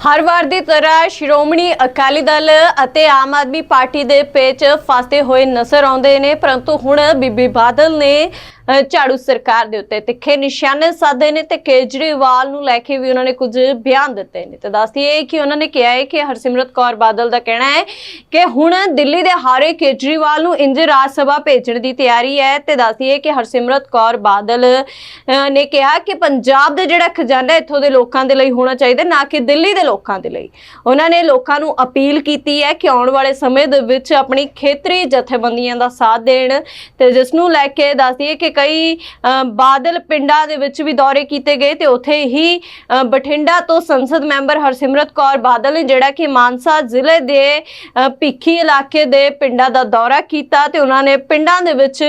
ਹਰ ਵਾਰ ਦੀ ਤਰ੍ਹਾਂ ਸ਼੍ਰੋਮਣੀ ਅਕਾਲੀ ਦਲ ਅਤੇ ਆਮ ਆਦਮੀ ਪਾਰਟੀ ਦੇ ਪੇਚ ਫਸਦੇ ਹੋਏ ਨਜ਼ਰ ਆਉਂਦੇ ਨੇ, ਪਰੰਤੂ ਹੁਣ ਬੀਬੀ ਬਾਦਲ ਨੇ ਝਾੜੂ ਸਰਕਾਰ ਦੇ ਉੱਤੇ ਤਿੱਖੇ ਨਿਸ਼ਾਨੇ ਸਾਧੇ ਨੇ ਤੇ ਕੇਜਰੀਵਾਲ ਨੂੰ ਲੈ ਕੇ ਵੀ ਉਹਨਾਂ ਨੇ ਕੁਝ ਬਿਆਨ ਦਿੱਤੇ ਨੇ। ਤੇ ਦੱਸਦੀਏ ਕਿ ਉਹਨਾਂ ਨੇ ਕਿਹਾ ਹੈ ਕਿ ਹਰਸਿਮਰਤ ਕੌਰ ਬਾਦਲ ਦਾ ਕਹਿਣਾ ਹੈ ਕਿ ਹੁਣ ਦਿੱਲੀ ਦੇ ਹਾਰੇ ਕੇਜਰੀਵਾਲ ਨੂੰ ਇੰਜ ਰਾਜ ਸਭਾ ਭੇਜਣ ਦੀ ਤਿਆਰੀ ਹੈ। ਤੇ ਦੱਸਦੀਏ ਕਿ ਹਰਸਿਮਰਤ ਕੌਰ ਬਾਦਲ ਅ, ਨੇ ਕਿਹਾ ਕਿ ਪੰਜਾਬ ਦਾ ਜਿਹੜਾ ਖਜ਼ਾਨਾ ਇੱਥੋਂ ਦੇ ਲੋਕਾਂ ਦੇ ਲਈ ਹੋਣਾ ਚਾਹੀਦਾ ਨਾ ਕਿ ਦਿੱਲੀ ਦੇ ਲੋਕਾਂ ਦੇ ਲਈ। ਉਹਨਾਂ ਨੇ ਲੋਕਾਂ ਨੂੰ ਅਪੀਲ ਕੀਤੀ ਹੈ ਕਿ ਆਉਣ ਵਾਲੇ ਸਮੇਂ ਦੇ ਵਿੱਚ ਆਪਣੀ ਖੇਤਰੀ ਜਥੇਬੰਦੀਆਂ ਦਾ ਸਾਥ ਦੇਣ ਤੇ ਜਿਸ ਨੂੰ ਲੈ ਕੇ ਦੱਸਦੀਏ ਕਿ ਕਈ ਬਾਦਲ ਪਿੰਡਾਂ ਦੇ ਵਿੱਚ ਵੀ ਦੌਰੇ ਕੀਤੇ ਗਏ ਤੇ ਉੱਥੇ ਹੀ ਬਠਿੰਡਾ ਤੋਂ ਸੰਸਦ ਮੈਂਬਰ ਹਰਸਿਮਰਤ ਕੌਰ ਬਾਦਲ ਨੇ ਜਿਹੜਾ ਕਿ ਮਾਨਸਾ ਜ਼ਿਲ੍ਹੇ ਦੇ ਭਿੱਖੀ ਇਲਾਕੇ ਦੇ ਪਿੰਡਾਂ ਦਾ ਦੌਰਾ ਕੀਤਾ ਤੇ ਉਹਨਾਂ ਨੇ ਪਿੰਡਾਂ ਦੇ ਵਿੱਚ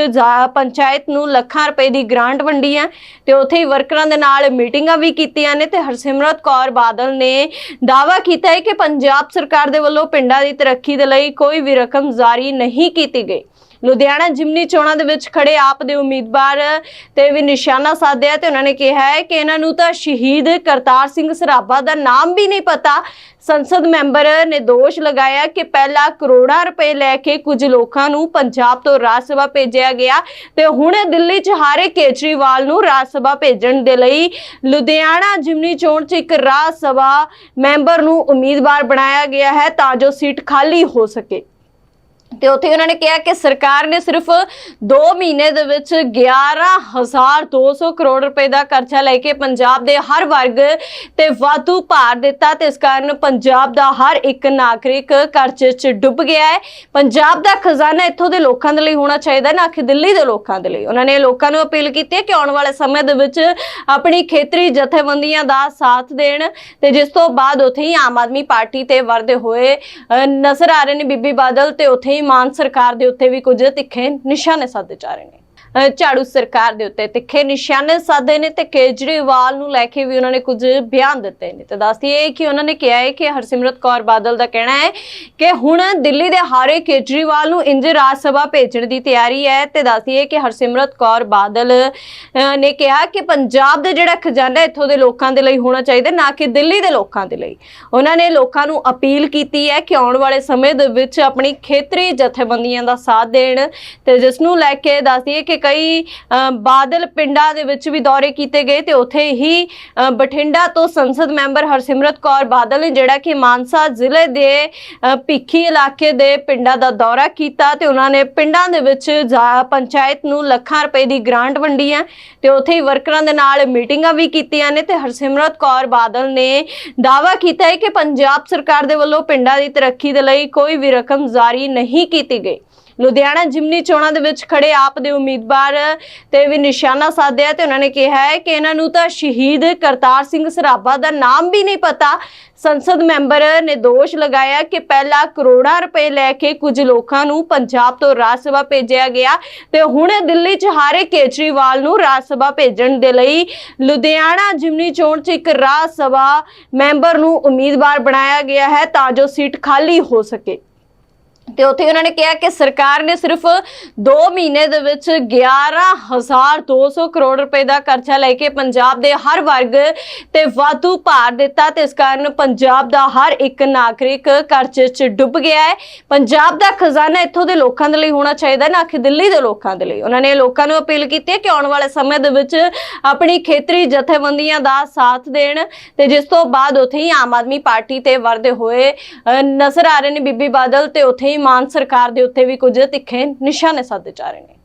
ਪੰਚਾਇਤ ਨੂੰ ਲੱਖਾਂ ਰੁਪਏ ਦੀ ਗ੍ਰਾਂਟ ਵੰਡੀ ਹੈ ਤੇ ਉੱਥੇ ਹੀ ਵਰਕਰਾਂ ਦੇ ਨਾਲ ਮੀਟਿੰਗਾਂ ਵੀ ਕੀਤੀਆਂ ਨੇ ਤੇ ਹਰਸਿਮਰਤ ਕੌਰ ਬਾਦਲ ਨੇ ਦਾਅਵਾ ਕੀਤਾ ਹੈ ਕਿ ਪੰਜਾਬ ਸਰਕਾਰ ਦੇ ਵੱਲੋਂ ਪਿੰਡਾਂ ਦੀ ਤਰੱਕੀ ਦੇ ਲਈ ਕੋਈ ਵੀ ਰਕਮ ਜਾਰੀ ਨਹੀਂ ਕੀਤੀ ਗਈ। ਲੁਧਿਆਣਾ ਜਿਮਨੀ ਚੋਣਾਂ ਦੇ ਵਿੱਚ ਖੜੇ ਆਪ ਦੇ ਉਮੀਦਵਾਰ ਤੇ ਵੀ ਨਿਸ਼ਾਨਾ ਸਾਧਿਆ ਤੇ ਉਹਨਾਂ ਨੇ ਕਿਹਾ ਹੈ ਕਿ ਇਹਨਾਂ ਨੂੰ ਤਾਂ ਸ਼ਹੀਦ ਕਰਤਾਰ ਸਿੰਘ ਸਰਾਭਾ ਦਾ ਨਾਮ ਵੀ ਨਹੀਂ ਪਤਾ। ਸੰਸਦ ਮੈਂਬਰ ਨੇ ਦੋਸ਼ ਲਗਾਇਆ ਕਿ ਪਹਿਲਾਂ ਕਰੋੜਾਂ ਰੁਪਏ ਲੈ ਕੇ ਕੁਝ ਲੋਕਾਂ ਨੂੰ ਪੰਜਾਬ ਤੋਂ ਰਾਜ ਸਭਾ ਭੇਜਿਆ ਗਿਆ ਤੇ ਹੁਣ ਦਿੱਲੀ 'ਚ ਹਾਰੇ ਕੇਜਰੀਵਾਲ ਨੂੰ ਰਾਜ ਸਭਾ ਭੇਜਣ ਦੇ ਲਈ ਲੁਧਿਆਣਾ ਜਿਮਨੀ ਚੋਣ 'ਚ ਇੱਕ ਰਾਜ ਸਭਾ ਮੈਂਬਰ ਨੂੰ ਉਮੀਦਵਾਰ ਬਣਾਇਆ ਗਿਆ ਹੈ ਤਾਂ ਜੋ ਸੀਟ ਖਾਲੀ ਹੋ ਸਕੇ। ਤੇ ਉੱਥੇ ਉਹਨਾਂ ਨੇ ਕਿਹਾ ਕਿ ਸਰਕਾਰ ਨੇ ਸਿਰਫ 2 ਮਹੀਨੇ ਦੇ ਵਿੱਚ 11200 ਕਰੋੜ ਰੁਪਏ ਦਾ ਕਰਜ਼ਾ ਲੈ ਕੇ ਪੰਜਾਬ ਦੇ ਹਰ ਵਰਗ ਤੇ ਵਾਧੂ ਭਾਰ ਦਿੱਤਾ ਤੇ ਇਸ ਕਾਰਨ ਪੰਜਾਬ ਦਾ ਹਰ ਇੱਕ ਨਾਗਰਿਕ ਕਰਜ਼ੇ 'ਚ ਡੁੱਬ ਗਿਆ ਹੈ। ਪੰਜਾਬ ਦਾ ਖਜ਼ਾਨਾ ਇੱਥੋਂ ਦੇ ਲੋਕਾਂ ਦੇ ਲਈ ਹੋਣਾ ਚਾਹੀਦਾ ਨਾ ਕਿ ਦਿੱਲੀ ਦੇ ਲੋਕਾਂ ਦੇ ਲਈ। ਉਹਨਾਂ ਨੇ ਲੋਕਾਂ ਨੂੰ ਅਪੀਲ ਕੀਤੀ ਹੈ ਕਿ ਆਉਣ ਵਾਲੇ ਸਮੇਂ ਦੇ ਵਿੱਚ ਆਪਣੀ ਖੇਤਰੀ ਜਥੇਬੰਦੀਆਂ ਦਾ ਸਾਥ ਦੇਣ ਤੇ ਜਿਸ ਤੋਂ ਬਾਅਦ ਉੱਥੇ ਹੀ ਆਮ ਆਦਮੀ ਪਾਰਟੀ ਤੇ ਵਰਦੇ ਹੋਏ ਨਜ਼ਰ ਆ ਰਹੇ ਨੇ ਬੀਬੀ ਬਾਦਲ ਤੇ ਉੱਥੇ ਹੀ ਮਾਨ ਸਰਕਾਰ ਦੇ ਉੱਤੇ ਵੀ ਕੁਝ ਤਿੱਖੇ ਨਿਸ਼ਾਨੇ ਸਾਧੇ ਜਾ ਰਹੇ ਨੇ। ਝਾੜੂ ਸਰਕਾਰ ਦੇ ਉੱਤੇ ਤਿੱਖੇ ਨਿਸ਼ਾਨੇ ਸਾਧੇ ਨੇ ਤੇ ਕੇਜਰੀਵਾਲ ਨੂੰ ਲੈ ਕੇ ਵੀ ਉਹਨਾਂ ਨੇ ਕੁਝ ਬਿਆਨ ਦਿੱਤੇ ਨੇ। ਤੇ ਦੱਸਦੀਏ ਕਿ ਉਹਨਾਂ ਨੇ ਕਿਹਾ ਹੈ ਕਿ ਹਰਸਿਮਰਤ ਕੌਰ ਬਾਦਲ ਦਾ ਕਹਿਣਾ ਹੈ ਕਿ ਹੁਣ ਦਿੱਲੀ ਦੇ ਹਾਰੇ ਕੇਜਰੀਵਾਲ ਨੂੰ ਇੰਜ ਰਾਜ ਸਭਾ ਭੇਜਣ ਦੀ ਤਿਆਰੀ ਹੈ ਤੇ ਦੱਸਦੀਏ ਕਿ ਹਰਸਿਮਰਤ ਕੌਰ ਬਾਦਲ ਅ, ਨੇ ਕਿਹਾ ਕਿ ਪੰਜਾਬ ਦੇ ਜਿਹੜਾ ਖਜ਼ਾਨਾ ਇੱਥੋਂ ਦੇ ਲੋਕਾਂ ਦੇ ਲਈ ਹੋਣਾ ਚਾਹੀਦਾ ਨਾ ਕਿ ਦਿੱਲੀ ਦੇ ਲੋਕਾਂ ਦੇ ਲਈ। ਉਹਨਾਂ ਨੇ ਲੋਕਾਂ ਨੂੰ ਅਪੀਲ ਕੀਤੀ ਹੈ ਕਿ ਆਉਣ ਵਾਲੇ ਸਮੇਂ ਦੇ ਵਿੱਚ ਆਪਣੀ ਖੇਤਰੀ ਜਥੇਬੰਦੀਆਂ ਦਾ ਸਾਥ ਦੇਣ ਤੇ ਜਿਸ ਨੂੰ ਲੈ ਕੇ ਦੱਸਦੀਏ ਕਿ ਕਈ ਬਾਦਲ ਪਿੰਡਾਂ ਦੇ ਵਿੱਚ ਵੀ ਦੌਰੇ ਕੀਤੇ ਗਏ ਤੇ ਉੱਥੇ ਹੀ ਬਠਿੰਡਾ ਤੋਂ ਸੰਸਦ ਮੈਂਬਰ ਹਰਸਿਮਰਤ ਕੌਰ ਬਾਦਲ ਨੇ ਜਿਹੜਾ ਕਿ ਮਾਨਸਾ ਜ਼ਿਲ੍ਹੇ ਦੇ ਭਿੱਖੀ ਇਲਾਕੇ ਦੇ ਪਿੰਡਾਂ ਦਾ ਦੌਰਾ ਕੀਤਾ ਤੇ ਉਹਨਾਂ ਨੇ ਪਿੰਡਾਂ ਦੇ ਵਿੱਚ ਪੰਚਾਇਤ ਨੂੰ ਲੱਖਾਂ ਰੁਪਏ ਦੀ ਗ੍ਰਾਂਟ ਵੰਡੀ ਹੈ ਤੇ ਉੱਥੇ ਹੀ ਵਰਕਰਾਂ ਦੇ ਨਾਲ ਮੀਟਿੰਗਾਂ ਵੀ ਕੀਤੀਆਂ ਨੇ ਤੇ ਹਰਸਿਮਰਤ ਕੌਰ ਬਾਦਲ ਨੇ ਦਾਅਵਾ ਕੀਤਾ ਹੈ ਕਿ ਪੰਜਾਬ ਸਰਕਾਰ ਦੇ ਵੱਲੋਂ ਪਿੰਡਾਂ ਦੀ ਤਰੱਕੀ ਦੇ ਲਈ ਕੋਈ ਵੀ ਰਕਮ ਜਾਰੀ ਨਹੀਂ ਕੀਤੀ ਗਈ। ਲੁਧਿਆਣਾ ਜਿਮਨੀ ਚੋਣਾਂ ਦੇ ਵਿੱਚ ਖੜੇ ਆਪ ਦੇ ਉਮੀਦਵਾਰ ਤੇ ਵੀ ਨਿਸ਼ਾਨਾ ਸਾਧਿਆ ਤੇ ਉਹਨਾਂ ਨੇ ਕਿਹਾ ਹੈ ਕਿ ਇਹਨਾਂ ਨੂੰ ਤਾਂ ਸ਼ਹੀਦ ਕਰਤਾਰ ਸਿੰਘ ਸਰਾਭਾ ਦਾ ਨਾਮ ਵੀ ਨਹੀਂ ਪਤਾ। ਸੰਸਦ ਮੈਂਬਰ ਨੇ ਦੋਸ਼ ਲਗਾਇਆ ਕਿ ਪਹਿਲਾਂ ਕਰੋੜਾਂ ਰੁਪਏ ਲੈ ਕੇ ਕੁਝ ਲੋਕਾਂ ਨੂੰ ਪੰਜਾਬ ਤੋਂ ਰਾਜ ਸਭਾ ਭੇਜਿਆ ਗਿਆ ਤੇ ਹੁਣ ਦਿੱਲੀ 'ਚ ਹਾਰੇ ਕੇਜਰੀਵਾਲ ਨੂੰ ਰਾਜ ਸਭਾ ਭੇਜਣ ਦੇ ਲਈ ਲੁਧਿਆਣਾ ਜਿਮਨੀ ਚੋਣ 'ਚ ਇੱਕ ਰਾਜ ਸਭਾ ਮੈਂਬਰ ਨੂੰ ਉਮੀਦਵਾਰ ਬਣਾਇਆ ਗਿਆ ਹੈ ਤਾਂ ਜੋ ਸੀਟ ਖਾਲੀ ਹੋ ਸਕੇ। ਤੇ ਉੱਥੇ ਉਹਨਾਂ ਨੇ ਕਿਹਾ ਕਿ ਸਰਕਾਰ ਨੇ ਸਿਰਫ 2 ਮਹੀਨੇ ਦੇ ਵਿੱਚ 11200 ਕਰੋੜ ਰੁਪਏ ਦਾ ਕਰਜ਼ਾ ਲੈ ਕੇ ਪੰਜਾਬ ਦੇ ਹਰ ਵਰਗ ਤੇ ਵਾਧੂ ਭਾਰ ਦਿੱਤਾ ਤੇ ਇਸ ਕਾਰਨ ਪੰਜਾਬ ਦਾ ਹਰ ਇੱਕ ਨਾਗਰਿਕ ਕਰਜ਼ੇ 'ਚ ਡੁੱਬ ਗਿਆ ਹੈ। ਪੰਜਾਬ ਦਾ ਖਜ਼ਾਨਾ ਇੱਥੋਂ ਦੇ ਲੋਕਾਂ ਦੇ ਲਈ ਹੋਣਾ ਚਾਹੀਦਾ ਨਾ ਕਿ ਦਿੱਲੀ ਦੇ ਲੋਕਾਂ ਦੇ ਲਈ। ਉਹਨਾਂ ਨੇ ਲੋਕਾਂ ਨੂੰ ਅਪੀਲ ਕੀਤੀ ਹੈ ਕਿ ਆਉਣ ਵਾਲੇ ਸਮੇਂ ਦੇ ਵਿੱਚ ਆਪਣੀ ਖੇਤਰੀ ਜਥੇਬੰਦੀਆਂ ਦਾ ਸਾਥ ਦੇਣ ਤੇ ਜਿਸ ਤੋਂ ਬਾਅਦ ਉੱਥੇ ਹੀ ਆਮ ਆਦਮੀ ਪਾਰਟੀ ਤੇ ਵਰਦੇ ਹੋਏ ਅ, ਨਜ਼ਰ ਆ ਰਹੇ ਨੇ ਬੀਬੀ ਬਾਦਲ ਤੇ ਉੱਥੇ ਹੀ ਮਾਨ ਸਰਕਾਰ ਦੇ ਉੱਤੇ ਵੀ ਕੁਝ ਤਿੱਖੇ ਨਿਸ਼ਾਨੇ ਸਾਧੇ ਜਾ ਰਹੇ ਨੇ।